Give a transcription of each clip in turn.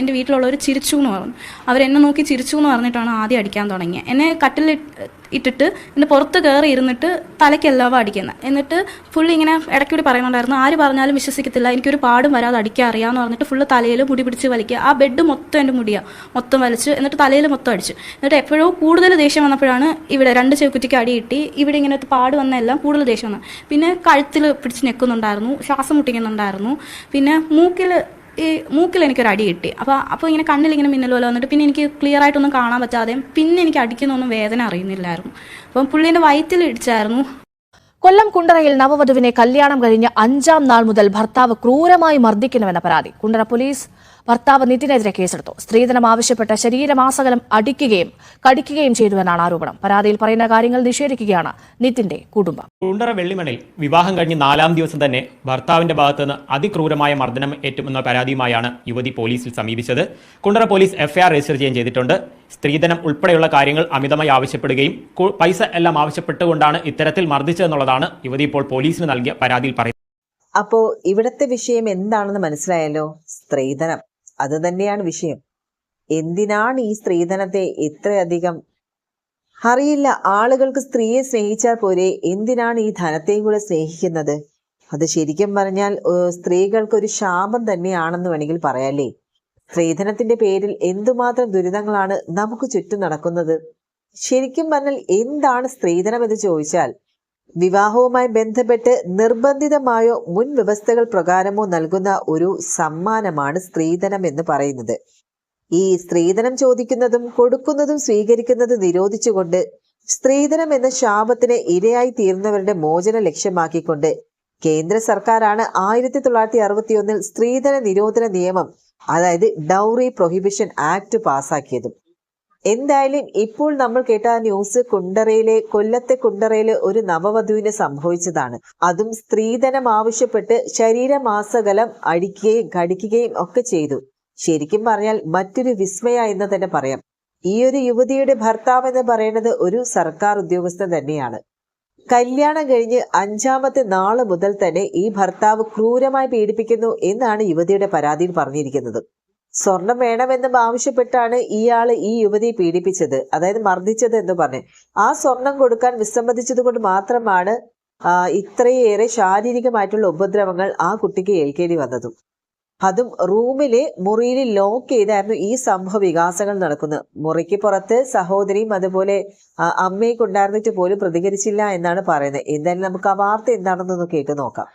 എന്റെ വീട്ടിലുള്ളവർ ചിരിച്ചു എന്ന് പറഞ്ഞു. അവരെന്നെ നോക്കി ചിരിച്ചു എന്ന് പറഞ്ഞിട്ടാണ് ആദ്യം അടിക്കാൻ തുടങ്ങിയത് എന്നെ കട്ടിൽ ഇട്ടിട്ട് എന്റെ പുറത്ത് കയറി ഇരുന്നിട്ട് തലയ്ക്കെല്ലാവ അടിക്കുന്നത് എന്നിട്ട് ഫുൾ ഇങ്ങനെ ഇടയ്ക്കൂടി പറയുന്നുണ്ടായിരുന്നു ആര് പറഞ്ഞാലും വിശ്വസിക്കത്തില്ല എനിക്കൊരു പാടും വരാതെ അടിക്കാൻ അറിയാമെന്ന് പറഞ്ഞിട്ട് ഫുള്ള് തലയിൽ മുടി പിടിച്ച് വലിക്കുക. ആ ബെഡ് മൊത്തം എന്റെ മുടിയാണ് മൊത്തം വലിച്ച്. എന്നിട്ട് തലയിൽ മൊത്തം അടിച്ചു. എന്നിട്ട് എപ്പോഴോ കൂടുതൽ ദേഷ്യം വന്നപ്പോഴാണ് ഇവിടെ രണ്ട് ചെവിക്കുറ്റിക്ക് അടി കിട്ടി. ഇവിടെ ഇങ്ങനെ പാട് വന്നെല്ലാം കൂടുതൽ ദേഷ്യം വന്നു. പിന്നെ കഴുത്തിൽ പിടിച്ച് ഞെക്കുന്നുണ്ടായിരുന്നു ശ്വാസം മുട്ടിക്കുന്നുണ്ടായിരുന്നു. പിന്നെ മൂക്കിൽ ഈ മൂക്കിൽ എനിക്ക് ഒരു അടി കിട്ടി. അപ്പോൾ അപ്പോൾ ഇങ്ങനെ കണ്ണിൽ ഇങ്ങനെ മിന്നൽ പോലെ വന്നിട്ട് പിന്നെ എനിക്ക് ക്ലിയർ ആയിട്ടൊന്നും കാണാൻ പറ്റാതെ പിന്നെ എനിക്ക് അടിക്കുന്നൊന്നും വേദന അറിയുന്നില്ലായിരുന്നു. അപ്പം പുള്ളീന്റെ വയറ്റിൽ ഇടിച്ചായിരുന്നു. കൊല്ലം കുണ്ടറയിൽ നവവധുവിനെ കല്യാണം കഴിഞ്ഞ് അഞ്ചാം നാൾ മുതൽ ഭർത്താവ് ക്രൂരമായി മർദ്ദിക്കുന്നുവെന്ന പരാതി. കുണ്ടറ പോലീസ് ഭർത്താവ് നിതിനെതിരെ കേസെടുത്തു. സ്ത്രീധനം ആവശ്യപ്പെട്ട് ശരീരമാസകലം അടിക്കുകയും കടിക്കുകയും ചെയ്തുവെന്നാണ് ആരോപണം. പരാതിയിൽ പറയുന്ന കാര്യങ്ങൾ നിഷേധിക്കുകയാണ് നിതിന്റെ കുടുംബം. കുണ്ടറ വെള്ളിമണിൽ വിവാഹം കഴിഞ്ഞ് നാലാം ദിവസം തന്നെ ഭർത്താവിന്റെ ഭാഗത്തുനിന്ന് അതിക്രൂരമായ മർദ്ദനം ഏറ്റുമെന്ന പരാതിയുമായാണ് യുവതി പോലീസിൽ സമീപിച്ചത്. കുണ്ടറ പോലീസ് എഫ്ഐആർ രജിസ്റ്റർ ചെയ്യുകയും ചെയ്തിട്ടുണ്ട്. സ്ത്രീധനം ഉൾപ്പെടെയുള്ള കാര്യങ്ങൾ അമിതമായി ആവശ്യപ്പെടുകയും പൈസ എല്ലാം ആവശ്യപ്പെട്ടുകൊണ്ടാണ് ഇത്തരത്തിൽ മർദ്ദിച്ചതെന്നുള്ളതാണ് യുവതി ഇപ്പോൾ പോലീസിന് നൽകിയ പരാതിയിൽ പറയുന്നത്. അപ്പോ ഇവിടത്തെ വിഷയം എന്താണെന്ന് മനസ്സിലായല്ലോ? സ്ത്രീധനം. അത് തന്നെയാണ് വിഷയം. എന്തിനാണ് ഈ സ്ത്രീധനത്തെ ഇത്രയധികം? അറിയില്ല ആളുകൾക്ക് സ്ത്രീയെ സ്നേഹിച്ചാൽ പോരെ. എന്തിനാണ് ഈ ധനത്തെയും കൂടെ സ്നേഹിക്കുന്നത്? അത് ശരിക്കും പറഞ്ഞാൽ സ്ത്രീകൾക്ക് ഒരു ശാപം തന്നെയാണെന്ന് വേണമെങ്കിൽ പറയാല്ലേ? സ്ത്രീധനത്തിന്റെ പേരിൽ എന്തുമാത്രം ദുരിതങ്ങളാണ് നമുക്ക് ചുറ്റും നടക്കുന്നത്? ശരിക്കും പറഞ്ഞാൽ എന്താണ് സ്ത്രീധനം എന്ന് ചോദിച്ചാൽ വിവാഹവുമായി ബന്ധപ്പെട്ട് നിർബന്ധിതമായോ മുൻ വ്യവസ്ഥകൾ പ്രകാരമോ നൽകുന്ന ഒരു സമ്മാനമാണ് സ്ത്രീധനം എന്ന് പറയുന്നത്. ഈ സ്ത്രീധനം ചോദിക്കുന്നതും കൊടുക്കുന്നതും സ്വീകരിക്കുന്നതും നിരോധിച്ചുകൊണ്ട് സ്ത്രീധനം എന്ന ശാപത്തിന് ഇരയായി തീർന്നവരുടെ മോചന ലക്ഷ്യമാക്കിക്കൊണ്ട് കേന്ദ്ര സർക്കാരാണ് ആയിരത്തി തൊള്ളായിരത്തി അറുപത്തി ഒന്നിൽ സ്ത്രീധന നിരോധന നിയമം അതായത് ഡൗറി പ്രൊഹിബിഷൻ ആക്ട് പാസാക്കിയതും. എന്തായാലും ഇപ്പോൾ നമ്മൾ കേട്ട ന്യൂസ് കുണ്ടറയിലെ കൊല്ലത്തെ കുണ്ടറയിലെ ഒരു നവവധുവിന് സംഭവിച്ചതാണ്. അതും സ്ത്രീധനം ആവശ്യപ്പെട്ട് ശരീരമാസകലം അടിക്കുകയും കടിക്കുകയും ഒക്കെ ചെയ്തു. ശരിക്കും പറഞ്ഞാൽ മറ്റൊരു വിസ്മയ എന്ന് തന്നെ പറയാം. ഈ ഒരു യുവതിയുടെ ഭർത്താവ് എന്ന് പറയുന്നത് ഒരു സർക്കാർ ഉദ്യോഗസ്ഥൻ തന്നെയാണ്. കല്യാണം കഴിഞ്ഞ് അഞ്ചാമത്തെ നാൾ മുതൽ തന്നെ ഈ ഭർത്താവ് ക്രൂരമായി പീഡിപ്പിക്കുന്നു എന്നാണ് യുവതിയുടെ പരാതിയിൽ പറഞ്ഞിരിക്കുന്നത്. സ്വർണം വേണമെന്നും ആവശ്യപ്പെട്ടാണ് ഇയാൾ ഈ യുവതിയെ പീഡിപ്പിച്ചത്. അതായത് മർദ്ദിച്ചത് എന്ന് പറഞ്ഞു. ആ സ്വർണം കൊടുക്കാൻ വിസമ്മതിച്ചത് കൊണ്ട് മാത്രമാണ് ഇത്രയേറെ ശാരീരികമായിട്ടുള്ള ഉപദ്രവങ്ങൾ ആ കുട്ടിക്ക് ഏൽക്കേണ്ടി വന്നതും. അതും റൂമിലെ മുറിയിൽ ലോക്ക് ചെയ്തായിരുന്നു ഈ സംഭവ വികാസങ്ങൾ നടക്കുന്നത്. മുറിക്ക് പുറത്ത് സഹോദരിയും അതുപോലെ അമ്മയൊക്കെ ഉണ്ടായിരുന്നിട്ട് പോലും പ്രതികരിച്ചില്ല എന്നാണ് പറയുന്നത്. എന്തായാലും നമുക്ക് ആ വാർത്ത എന്താണെന്നൊന്ന് കേട്ട് നോക്കാം.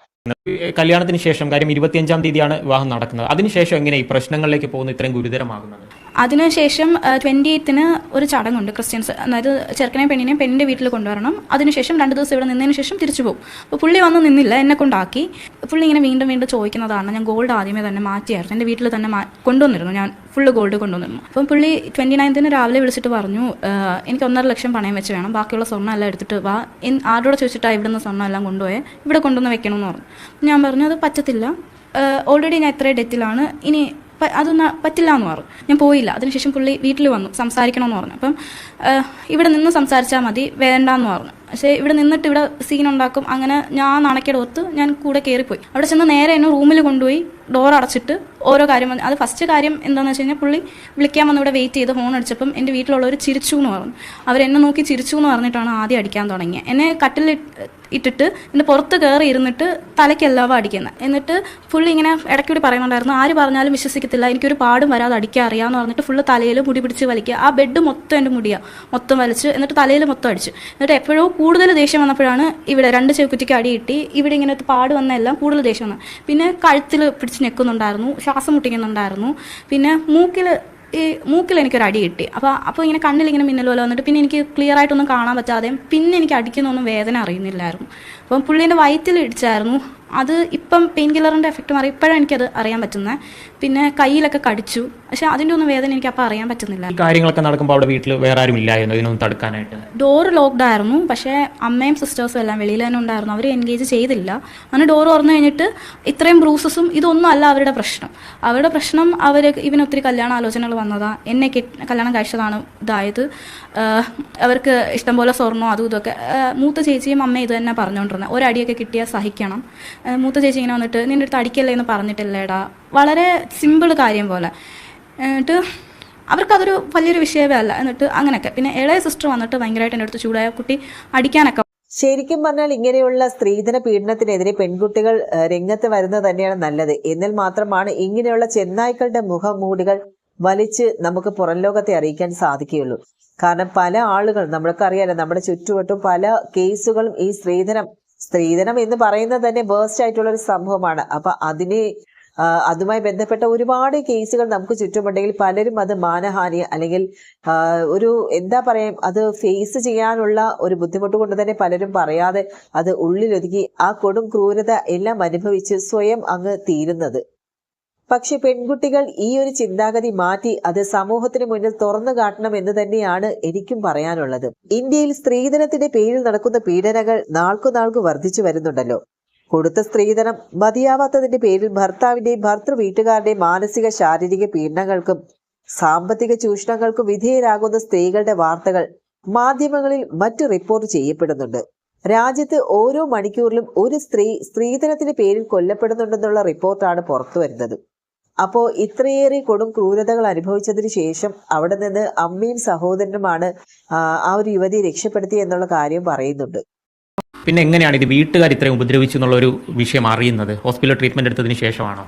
കല്യാണത്തിന് ശേഷം കാര്യം ഇരുപത്തിയഞ്ചാം തീയതിയാണ് വിവാഹം നടക്കുന്നത്. അതിനുശേഷം എങ്ങനെ ഈ പ്രശ്നങ്ങളിലേക്ക് പോകുന്ന? ഇത്രയും ഗുരുതരമാകുന്നത്. അതിനുശേഷം ട്വന്റി എയ്ത്തിന് ഒരു ചടങ്ങുണ്ട് ക്രിസ്ത്യൻസ് അതായത് ചെറുക്കനെയും പെണ്ണിനെയും പെണ്ണിന്റെ വീട്ടിൽ കൊണ്ടുവരണം. അതിനുശേഷം രണ്ട് ദിവസം ഇവിടെ നിന്നതിന് ശേഷം തിരിച്ചു പോകും. അപ്പോൾ പുള്ളി വന്ന് നിന്നില്ല എന്നെ കൊണ്ടാക്കി. പുള്ളി ഇങ്ങനെ വീണ്ടും വീണ്ടും ചോദിക്കുന്നതാണ് ഞാൻ ഗോൾഡ് ആദ്യമേ തന്നെ മാറ്റിയായിരുന്നു. എന്റെ വീട്ടിൽ തന്നെ കൊണ്ടുവന്നിരുന്നു ഞാൻ ഫുള്ള് ഗോൾഡ് കൊണ്ടുവന്നിരുന്നു. അപ്പം പുള്ളി ട്വന്റി നയൻത്തിന് രാവിലെ വിളിച്ചിട്ട് പറഞ്ഞു എനിക്ക് ഒന്നര ലക്ഷം പണയം വെച്ച് വേണം ബാക്കിയുള്ള സ്വർണം എല്ലാം എടുത്തിട്ട് വാ. ആരോടെ ചോദിച്ചിട്ടാണ് ഇവിടുന്ന് സ്വർണം എല്ലാം കൊണ്ടുപോയെ? ഇവിടെ കൊണ്ടുവന്ന് വെക്കണമെന്ന് പറഞ്ഞു. ഞാൻ പറഞ്ഞു അത് പറ്റത്തില്ല. ഓൾറെഡി ഞാൻ എത്ര ഡെറ്റിലാണ് ഇനി അതൊന്നും പറ്റില്ല എന്ന് പറഞ്ഞു. ഞാൻ പോയില്ല. അതിനുശേഷം പുള്ളി വീട്ടിൽ വന്നു. സംസാരിക്കണമെന്ന് പറഞ്ഞു. അപ്പം ഇവിടെ നിന്ന് സംസാരിച്ചാൽ മതി. വേണ്ടാന്ന് പറഞ്ഞു. പക്ഷേ ഇവിടെ നിന്നിട്ട് ഇവിടെ സീൻ ഉണ്ടാക്കും. അങ്ങനെ ഞാൻ നാണക്കേട് ഓർത്ത് ഞാൻ കൂടെ കയറിപ്പോയി അവിടെ ചെന്ന് നേരെ എന്നെ റൂമിൽ കൊണ്ടുപോയി ഡോർ അടച്ചിട്ട് ഓരോ കാര്യം വന്ന് അത് ഫസ്റ്റ് കാര്യം എന്താണെന്ന് വെച്ച് കഴിഞ്ഞാൽ പുള്ളി വിളിക്കാൻ വന്ന് ഇവിടെ വെയിറ്റ് ചെയ്ത് ഫോൺ അടിച്ചപ്പം എന്റെ വീട്ടിലുള്ളവർ ചിരിച്ചു എന്ന് പറഞ്ഞു. അവരെന്നെ നോക്കി ചിരിച്ചു എന്ന് പറഞ്ഞിട്ടാണ് ആദ്യം അടിക്കാൻ തുടങ്ങിയത് എന്നെ കട്ടിൽ ഇട്ടിട്ട് എന്റെ പുറത്ത് കയറി ഇരുന്നിട്ട് തലയ്ക്കെല്ലാവ അടിക്കുന്നത് എന്നിട്ട് ഫുള്ളി ഇങ്ങനെ ഇടയ്ക്കൂടി പറയുന്നുണ്ടായിരുന്നു ആര് പറഞ്ഞാലും വിശ്വസിക്കത്തില്ല എനിക്കൊരു പാടും വരാതെ അടിക്കാൻ അറിയാമെന്ന് പറഞ്ഞിട്ട് ഫുള്ള് തലയിൽ മുടി പിടിച്ച് വലിക്കുക. ആ ബെഡ് മൊത്തം എന്റെ മുടിയാണ് മൊത്തം വലിച്ച്. എന്നിട്ട് തലയിൽ മൊത്തം അടിച്ചു. എന്നിട്ട് എപ്പോഴോ കൂടുതൽ ദേഷ്യം വന്നപ്പോഴാണ് ഇവിടെ രണ്ട് ചെവിക്കുറ്റിക്ക് അടി കിട്ടി. ഇവിടെ ഇങ്ങനെ പാട് വന്നെല്ലാം കൂടുതൽ ദേഷ്യം വന്നത് പിന്നെ കഴുത്തിൽ പിടിച്ച് ഞെക്കുന്നുണ്ടായിരുന്നു ശ്വാസം മുട്ടിക്കുന്നുണ്ടായിരുന്നു. പിന്നെ മൂക്കിൽ ഈ മൂക്കിൽ എനിക്കൊരു അടി കിട്ടി. അപ്പോൾ അപ്പോൾ ഇങ്ങനെ കണ്ണിൽ ഇങ്ങനെ മിന്നൽ പോലെ വന്നിട്ട് പിന്നെ എനിക്ക് ക്ലിയർ ആയിട്ടൊന്നും കാണാൻ പറ്റാതെ പിന്നെ എനിക്ക് അടിക്കുന്നൊന്നും വേദന അറിയുന്നില്ലായിരുന്നു. അപ്പം പുള്ളീന്റെ വയറ്റിൽ ഇടിച്ചായിരുന്നു. അത് ഇപ്പം പെയിൻ കില്ലറിന്റെ എഫക്റ്റ് മാറി. ഇപ്പോഴാണ് എനിക്കത് അറിയാൻ പറ്റുന്നത്. പിന്നെ കയ്യിലൊക്കെ കടിച്ചു. പക്ഷെ അതിന്റെ ഒന്നും വേദന എനിക്ക് അപ്പോൾ അറിയാൻ പറ്റുന്നില്ല. ഈ കാര്യങ്ങളൊക്കെ നടക്കുമ്പോൾ അവിടെ വീട്ടിൽ വേറെ ആരും ഇല്ലായിരുന്നു. ഇതിനൊന്നും തടുക്കാനായിട്ട്. ഡോർ ലോക്ക്ഡ് ആയിരുന്നു. പക്ഷേ അമ്മയും സിസ്റ്റേഴ്സും എല്ലാം വെളിയിൽ തന്നെ ഉണ്ടായിരുന്നു. അവർ എൻഗേജ് ചെയ്തില്ല. അങ്ങനെ ഡോർ തുറന്നു കഴിഞ്ഞിട്ട് ഇത്രയും ബ്രൂസസും ഇതൊന്നും അല്ല അവരുടെ പ്രശ്നം. അവരുടെ പ്രശ്നം അവർ ഇവനൊത്തിരി കല്യാണ ആലോചനകൾ വന്നതാ. എന്നെ കല്യാണം കഴിച്ചതാണ് ഇതായത്. അവർക്ക് ഇഷ്ടംപോലെ സ്വർണോ അതും ഇതൊക്കെ. മൂത്ത ചേച്ചിയും അമ്മയും ഇത് തന്നെ പറഞ്ഞുകൊണ്ടിരുന്നത് ഒരടിയൊക്കെ കിട്ടിയാൽ സഹിക്കണം. മൂത്ത ചേച്ചി ഇങ്ങനെ വന്നിട്ട് നിന്റെ അടുത്ത് അടിക്കല്ലേ എന്ന് പറഞ്ഞിട്ടില്ലേടാ? വളരെ സിമ്പിൾ കാര്യം പോലെ. എന്നിട്ട് അവർക്കതൊരു വലിയൊരു വിഷയമേ അല്ല. എന്നിട്ട് അങ്ങനെയൊക്കെ. പിന്നെ ഇളയ സിസ്റ്റർ വന്നിട്ട് ഭയങ്കരമായിട്ട് എന്റെ അടുത്ത് ചൂടായ കുട്ടി അടിക്കാനൊക്കെ ശരിക്കും പറഞ്ഞാൽ ഇങ്ങനെയുള്ള സ്ത്രീധന പീഡനത്തിനെതിരെ പെൺകുട്ടികൾ രംഗത്ത് വരുന്നത് തന്നെയാണ് നല്ലത്. എന്നാൽ മാത്രമാണ് ഇങ്ങനെയുള്ള ചെന്നായ്ക്കളുടെ മുഖംമൂടികൾ വലിച്ച് നമുക്ക് പുറം ലോകത്തെ അറിയിക്കാൻ സാധിക്കുകയുള്ളൂ. കാരണം പല ആളുകൾ നമ്മൾക്ക് അറിയാലോ നമ്മുടെ ചുറ്റുവട്ടും പല കേസുകളും ഈ സ്ത്രീധനം സ്ത്രീധനം എന്ന് പറയുന്നത് തന്നെ വേസ്റ്റ് ആയിട്ടുള്ള ഒരു സംഭവമാണ്. അപ്പൊ അതിനെ അതുമായി ബന്ധപ്പെട്ട ഒരുപാട് കേസുകൾ നമുക്ക് ചുറ്റുമുണ്ടെങ്കിൽ പലരും അത് മാനഹാനി അല്ലെങ്കിൽ ഒരു എന്താ പറയാ അത് ഫേസ് ചെയ്യാനുള്ള ഒരു ബുദ്ധിമുട്ട് കൊണ്ട് തന്നെ പലരും പറയാതെ അത് ഉള്ളിലൊതുക്കി ആ കൊടും ക്രൂരത എല്ലാം അനുഭവിച്ച് സ്വയം അങ്ങ് തീരുന്നത്. പക്ഷെ പെൺകുട്ടികൾ ഈ ഒരു ചിന്താഗതി മാറ്റി അത് സമൂഹത്തിന് മുന്നിൽ തുറന്നു കാട്ടണം എന്ന് തന്നെയാണ് എനിക്കും പറയാനുള്ളത്. ഇന്ത്യയിൽ സ്ത്രീധനത്തിന്റെ പേരിൽ നടക്കുന്ന പീഡനകൾ നാൾക്കുനാൾക്ക് വർദ്ധിച്ചു വരുന്നുണ്ടല്ലോ. കൊടുത്ത സ്ത്രീധനം മതിയാവാത്തതിന്റെ പേരിൽ ഭർത്താവിന്റെയും ഭർത്തൃ വീട്ടുകാരുടെയും മാനസിക ശാരീരിക പീഡനങ്ങൾക്കും സാമ്പത്തിക ചൂഷണങ്ങൾക്കും വിധേയരാകുന്ന സ്ത്രീകളുടെ വാർത്തകൾ മാധ്യമങ്ങളിൽ മറ്റു റിപ്പോർട്ട് ചെയ്യപ്പെടുന്നുണ്ട്. രാജ്യത്ത് ഓരോ മണിക്കൂറിലും ഒരു സ്ത്രീ സ്ത്രീധനത്തിന്റെ പേരിൽ കൊല്ലപ്പെടുന്നുണ്ടെന്നുള്ള റിപ്പോർട്ടാണ് പുറത്തു വരുന്നത് അപ്പോൾ ഇത്രയേറെ കൊടും ക്രൂരതകൾ അനുഭവിച്ചതിന് ശേഷം അവിടെ നിന്ന് അമ്മയും സഹോദരനുമാണ് ആ, ഒരു യുവതിയെ രക്ഷപ്പെടുത്തി എന്നുള്ള കാര്യം പറയുന്നുണ്ട്. പിന്നെ എങ്ങനെയാണ് ഇത് വീട്ടുകാർ ഇത്രയും ഉപദ്രവിച്ചു എന്നുള്ള ഒരു വിഷയം അറിയുന്നത്? ഹോസ്പിറ്റൽ ട്രീറ്റ്മെന്റ് എടുത്തതിന് ശേഷമാണോ?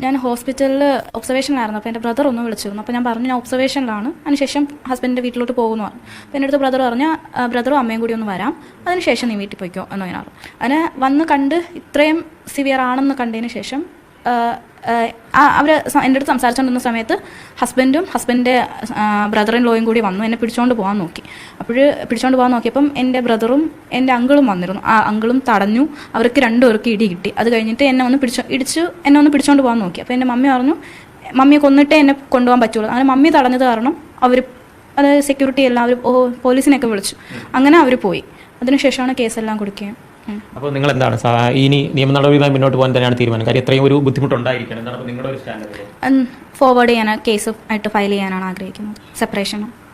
ഞാൻ ഹോസ്പിറ്റലിൽ ഒബ്സർവേഷനിലായിരുന്നു. അപ്പോൾ എന്റെ ബ്രദർ ഒന്ന് വിളിച്ചിരുന്നു. അപ്പോൾ ഞാൻ പറഞ്ഞു ഞാൻ ഒബ്സർവേഷനിലാണ്. അതിനുശേഷം ഹസ്ബൻഡിന്റെ വീട്ടിലോട്ട് പോകുന്നു. പറഞ്ഞു അപ്പോൾ എന്റെ അടുത്ത് ബ്രദർ പറഞ്ഞു ബ്രദറും അമ്മയും കൂടി ഒന്ന് വരാം. അതിനുശേഷം നീ വീട്ടിൽ പോയിക്കോ എന്ന് പറഞ്ഞു അതിനെ വന്ന് കണ്ട് ഇത്രയും സിവിയർ ആണെന്ന് കണ്ടതിന് ശേഷം അവർ എന്റെ അടുത്ത് സംസാരിച്ചുകൊണ്ടിരുന്ന സമയത്ത് ഹസ്ബൻഡും ഹസ്ബൻഡിന്റെ ബ്രദർ ഇൻ ലോയും കൂടി വന്നു എന്നെ പിടിച്ചുകൊണ്ട് പോകാൻ നോക്കി. അപ്പോൾ പിടിച്ചുകൊണ്ട് പോകാൻ നോക്കിയപ്പം എന്റെ ബ്രദറും എന്റെ അങ്കിളും വന്നിരുന്നു. ആ അങ്കിളും തടഞ്ഞു. അവർക്ക് രണ്ടുപേർക്ക് ഇടി കിട്ടി. അത് കഴിഞ്ഞിട്ട് എന്നെ ഒന്ന് പിടിച്ചു ഇടിച്ച് എന്നെ ഒന്ന് പിടിച്ചുകൊണ്ട് പോകാൻ നോക്കി. അപ്പോൾ എന്റെ മമ്മി പറഞ്ഞു മമ്മിയെ കൊന്നിട്ടേ എന്നെ കൊണ്ടുപോകാൻ പറ്റുള്ളൂ. അങ്ങനെ മമ്മി തടഞ്ഞത് കാരണം അവർ അതായത് സെക്യൂരിറ്റി എല്ലാം അവർ പോലീസിനെയൊക്കെ വിളിച്ചു. അങ്ങനെ അവർ പോയി. അതിനുശേഷമാണ് കേസെല്ലാം കൊടുക്കുകയും. അപ്പോൾ നിങ്ങൾ എന്താണ് ഇനി നിയമ നടപടിയുമായി മുന്നോട്ട് പോകാൻ തന്നെയാണ് തീരുമാനം. കാര്യം ഇത്രയും ഒരു ബുദ്ധിമുട്ടുണ്ടായിരിക്കണം. എന്താണ് നിങ്ങളുടെ ഒരു സ്റ്റാൻഡേർഡ്? ഫോർവേഡ് ചെയ്യാൻ കേസ് ആയിട്ട് ഫയൽ ചെയ്യാനാണ് ആഗ്രഹിക്കുന്നത്. സെപ്പറേഷനും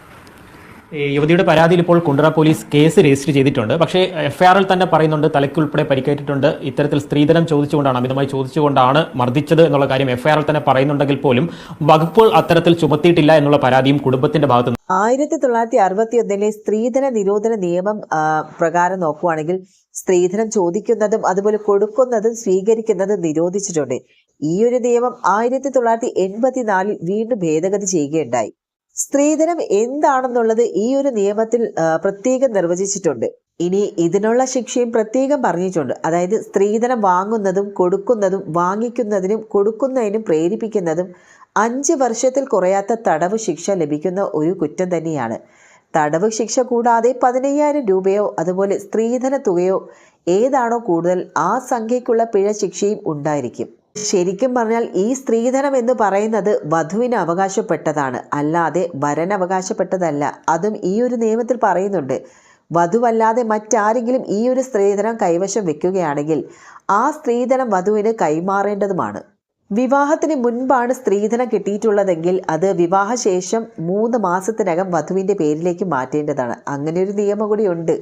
യുവതിയുടെ പരാതിയിൽ ഇപ്പോൾ കുണ്ടറ പോലീസ് കേസ് രജിസ്റ്റർ ചെയ്തിട്ടുണ്ട്. പക്ഷേ എഫ്ഐആറിൽ തന്നെ പറയുന്നുണ്ട് തലയ്ക്കുൾപ്പെടെ പരിക്കേറ്റിട്ടുണ്ട്. ഇത്തരത്തിൽ സ്ത്രീധനം ചോദിച്ചുകൊണ്ടാണ് അമിതമായി ചോദിച്ചുകൊണ്ടാണ് മർദ്ദിച്ചത് എന്നുള്ള കാര്യം എഫ്ഐആറിൽ തന്നെ പറയുന്നുണ്ടെങ്കിൽ പോലും വകുപ്പുകൾ അത്തരത്തിൽ ചുമത്തിയിട്ടില്ല എന്നുള്ള പരാതിയും കുടുംബത്തിന്റെ ഭാഗത്ത് ആയിരത്തി തൊള്ളായിരത്തി അറുപത്തി ഒന്നിലെ സ്ത്രീധന നിരോധന നിയമം പ്രകാരം നോക്കുവാണെങ്കിൽ സ്ത്രീധനം ചോദിക്കുന്നതും അതുപോലെ കൊടുക്കുന്നതും സ്വീകരിക്കുന്നതും നിരോധിച്ചിട്ടുണ്ട്. ഈ ഒരു നിയമം ആയിരത്തി തൊള്ളായിരത്തി എൺപത്തിനാലിൽ വീണ്ടും ഭേദഗതി ചെയ്യുകയുണ്ടായി. സ്ത്രീധനം എന്താണെന്നുള്ളത് ഈ ഒരു നിയമത്തിൽ പ്രത്യേകം നിർവചിച്ചിട്ടുണ്ട്. ഇനി ഇതിനുള്ള ശിക്ഷയും പ്രത്യേകം പറഞ്ഞിട്ടുണ്ട്. അതായത് സ്ത്രീധനം വാങ്ങുന്നതും കൊടുക്കുന്നതും വാങ്ങിക്കുന്നതിനും കൊടുക്കുന്നതിനും പ്രേരിപ്പിക്കുന്നതും അഞ്ച് വർഷത്തിൽ കുറയാത്ത തടവ് ശിക്ഷ ലഭിക്കുന്ന ഒരു കുറ്റം തന്നെയാണ്. തടവ് ശിക്ഷ കൂടാതെ പതിനയ്യായിരം രൂപയോ അതുപോലെ സ്ത്രീധന തുകയോ ഏതാണോ കൂടുതൽ ആ സംഖ്യയ്ക്കുള്ള പിഴ ശിക്ഷയും ഉണ്ടായിരിക്കും. ശരിക്കും പറഞ്ഞാൽ ഈ സ്ത്രീധനം എന്ന് പറയുന്നത് വധുവിന് അവകാശപ്പെട്ടതാണ്. അല്ലാതെ വരൻ അവകാശപ്പെട്ടതല്ല. അതും ഈ ഒരു നിയമത്തിൽ പറയുന്നുണ്ട്. വധുവല്ലാതെ മറ്റാരെങ്കിലും ഈ ഒരു സ്ത്രീധനം കൈവശം വെക്കുകയാണെങ്കിൽ ആ സ്ത്രീധനം വധുവിന് കൈമാറേണ്ടതുമാണ്. വിവാഹത്തിന് മുൻപാണ് സ്ത്രീധനം കിട്ടിയിട്ടുള്ളതെങ്കിൽ അത് വിവാഹശേഷം മൂന്ന് മാസത്തിനകം വധുവിന്റെ പേരിലേക്ക് മാറ്റേണ്ടതാണ്. അങ്ങനെ ഒരു നിയമം കൂടി ഉണ്ട്.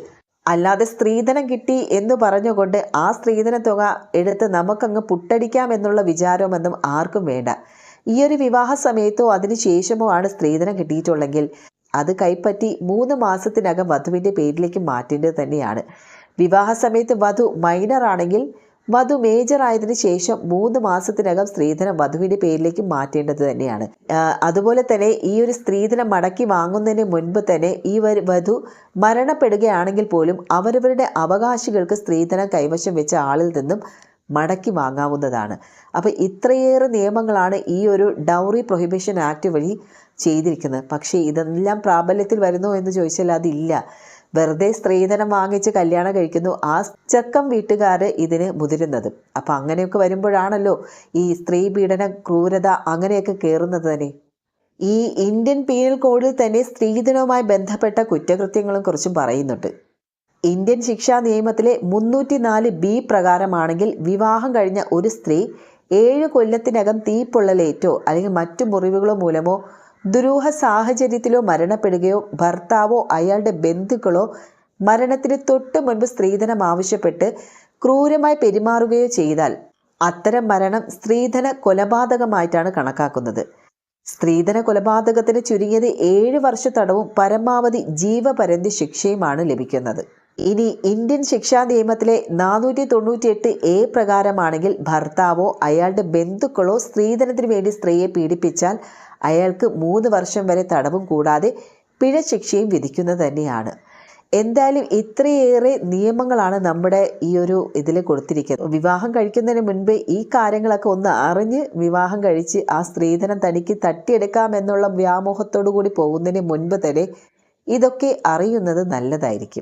അല്ലാതെ സ്ത്രീധനം കിട്ടി എന്ന് പറഞ്ഞുകൊണ്ട് ആ സ്ത്രീധന തുക എടുത്ത് നമുക്കങ്ങ് പുട്ടടിക്കാം എന്നുള്ള വിചാരമൊന്നും ആർക്കും വേണ്ട. ഈ ഒരു വിവാഹ സമയത്തോ അതിനു ശേഷമോ ആണ് സ്ത്രീധനം കിട്ടിയിട്ടുള്ളെങ്കിൽ അത് കൈപ്പറ്റി മൂന്ന് മാസത്തിനകം വധുവിന്റെ പേരിലേക്ക് മാറ്റേണ്ടത് തന്നെയാണ്. വിവാഹ സമയത്ത് വധു മൈനർ ആണെങ്കിൽ വധു മേജർ ആയതിനു ശേഷം മൂന്ന് മാസത്തിനകം സ്ത്രീധനം വധുവിന്റെ പേരിലേക്ക് മാറ്റേണ്ടത് തന്നെയാണ്. അതുപോലെ തന്നെ ഈ ഒരു സ്ത്രീധനം മടക്കി വാങ്ങുന്നതിന് മുൻപ് തന്നെ ഈ വധു മരണപ്പെടുകയാണെങ്കിൽ പോലും അവരവരുടെ അവകാശികൾക്ക് സ്ത്രീധനം കൈവശം വെച്ച ആളിൽ നിന്നും മടക്കി വാങ്ങാവുന്നതാണ്. അപ്പോൾ ഇത്രയേറെ നിയമങ്ങളാണ് ഈ ഒരു ഡൗറി പ്രൊഹിബിഷൻ ആക്ട് വഴി ചെയ്തിരിക്കുന്നത്. പക്ഷേ ഇതെല്ലാം പ്രാബല്യത്തിൽ വരുന്നോ എന്ന് ചോദിച്ചാൽ അതില്ല. വെറുതെ സ്ത്രീധനം വാങ്ങിച്ച് കല്യാണം കഴിക്കുന്നു ആ ചെക്കം വീട്ടുകാർ ഇതിന് മുതിരുന്നത്. അപ്പം അങ്ങനെയൊക്കെ വരുമ്പോഴാണല്ലോ ഈ സ്ത്രീ പീഡന ക്രൂരത അങ്ങനെയൊക്കെ കയറുന്നത് തന്നെ. ഈ ഇന്ത്യൻ പീനൽ കോഡിൽ തന്നെ സ്ത്രീധനവുമായി ബന്ധപ്പെട്ട കുറ്റകൃത്യങ്ങളും കുറിച്ചും പറയുന്നുണ്ട്. ഇന്ത്യൻ ശിക്ഷാ നിയമത്തിലെ മുന്നൂറ്റി നാല് ബി പ്രകാരമാണെങ്കിൽ വിവാഹം കഴിഞ്ഞ ഒരു സ്ത്രീ ഏഴ് കൊല്ലത്തിനകം തീപ്പൊള്ളലേറ്റോ അല്ലെങ്കിൽ മറ്റു മുറിവുകളോ മൂലമോ ദുരൂഹ സാഹചര്യത്തിലോ മരണപ്പെടുകയോ ഭർത്താവോ അയാളുടെ ബന്ധുക്കളോ മരണത്തിന് തൊട്ട് മുൻപ് സ്ത്രീധനം ആവശ്യപ്പെട്ട് ക്രൂരമായി പെരുമാറുകയോ ചെയ്താൽ അത്തരം മരണം സ്ത്രീധന കൊലപാതകമായിട്ടാണ് കണക്കാക്കുന്നത്. സ്ത്രീധന കൊലപാതകത്തിന് ചുരുങ്ങിയത് ഏഴ് വർഷ തടവും പരമാവധി ജീവപരന്തി ശിക്ഷയുമാണ് ലഭിക്കുന്നത്. ഇനി ഇന്ത്യൻ ശിക്ഷാ നിയമത്തിലെ നാനൂറ്റി തൊണ്ണൂറ്റിയെട്ട് എ പ്രകാരമാണെങ്കിൽ ഭർത്താവോ അയാളുടെ ബന്ധുക്കളോ സ്ത്രീധനത്തിന് വേണ്ടി സ്ത്രീയെ പീഡിപ്പിച്ചാൽ അയാൾക്ക് മൂന്ന് വർഷം വരെ തടവും കൂടാതെ പിഴ ശിക്ഷയും വിധിക്കുന്നത് തന്നെയാണ്. എന്തായാലും ഇത്രയേറെ നിയമങ്ങളാണ് നമ്മുടെ ഈ ഒരു ഇതിൽ കൊടുത്തിരിക്കുന്നത്. വിവാഹം കഴിക്കുന്നതിന് മുൻപേ ഈ കാര്യങ്ങളൊക്കെ ഒന്ന് അറിഞ്ഞ് വിവാഹം കഴിച്ച് ആ സ്ത്രീധനം തനിക്ക് തട്ടിയെടുക്കാം എന്നുള്ള വ്യാമോഹത്തോടു കൂടി പോകുന്നതിന് മുൻപ് തന്നെ ഇതൊക്കെ അറിയുന്നത് നല്ലതായിരിക്കും.